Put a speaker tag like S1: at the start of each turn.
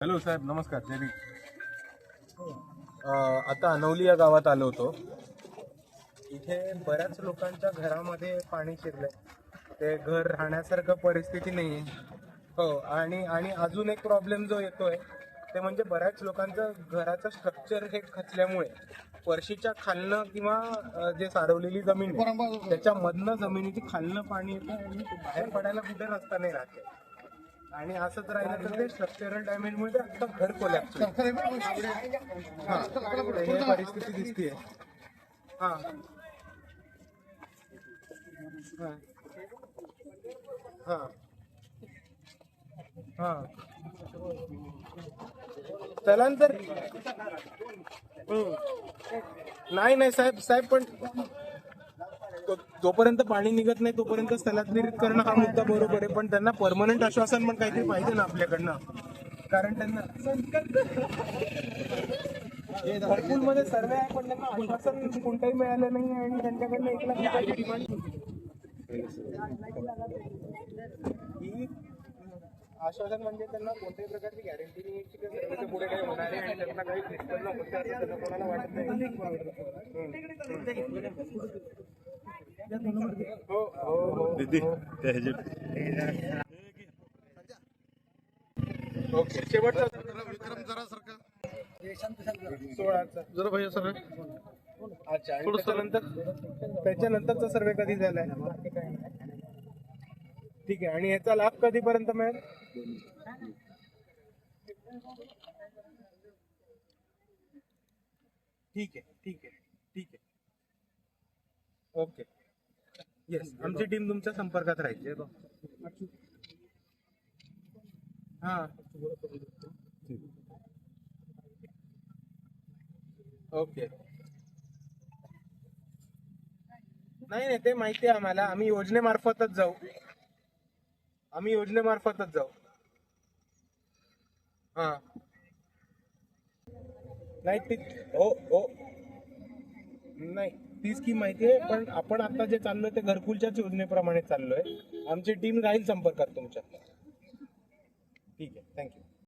S1: Hello साहेब नमस्कार जय
S2: आता अनवली या गावात आलो होतो. इथे बऱ्याच लोकांच्या घरामध्ये पाणी शिरलंय. ते घर राहण्यासारखं परिस्थिती नाही हो आणि आणि अजून एक प्रॉब्लेम जो येतोय ते म्हणजे बऱ्याच लोकांचं घराचं स्ट्रक्चर हे खचल्यामुळे फरशीच्या खालनं किंवा अ, जे सारवलेली जमीन आहे, त्याच्यामधनं जमिनीची खालनं पाणी येतं आणि बाहेर पडायला कुठे रस्ता नाही राहते. आणि असंच राहिलं तर ते स्ट्रक्चरल डॅमेज मुळे आता घर कोलॅप्स परिस्थिती दिसतीये. हा. हा. हा. स्थलांतर नाही नाही साहेब साहेब पण जोपर्यंत पाणी निघत नाही तोपर्यंत स्थलांतरित करणं हा मुद्दा बरोबर आहे. पण त्यांना परमनंट आश्वासन पण काहीतरी पाहिजे ना आपल्याकडनं. कारण त्यांना घरकुलमध्ये सर्वे आहे पण त्यांना आश्वासन कोणताही मिळालं नाही आणि त्यांच्याकडनं एक लाख डिमांड ही आश्वासन म्हणजे त्यांना कोणत्याही प्रकारची गॅरंटी नाही की त्या सर्वेच्या पुढे काही होणार आहे आणि त्यांना काही निष्पन्न होतं असं त्यांना कोणाला वाटत नाही. ओके शेवटचा
S1: विक्रम जरा सारखा
S2: सोळाचा.
S1: जरा भैया सर.
S2: अच्छा त्याच्यानंतर त्याच्यानंतरचा सर्वे कधी झालाय? ठीक आहे आणि याचा लाभ कधीपर्यंत मिळेल? ठीक आहे ठीक आहे ठीक आहे. ओके. येस आमची टीम तुमच्या संपर्कात राहील हा. ओके नाही नाही ते माहिती आहे आम्हाला. आम्ही योजनेमार्फतच जाऊ. आम्ही योजनेमार्फतच जाऊ. हा. नाही ती हो हो. नाही ती स्कीम माहिती आहे पण आपण आता जे चाललोय ते घरकुलच्याच योजनेप्रमाणे चाललोय. आमची टीम राहील संपर्कात तुमच्या. ठीक आहे थँक्यू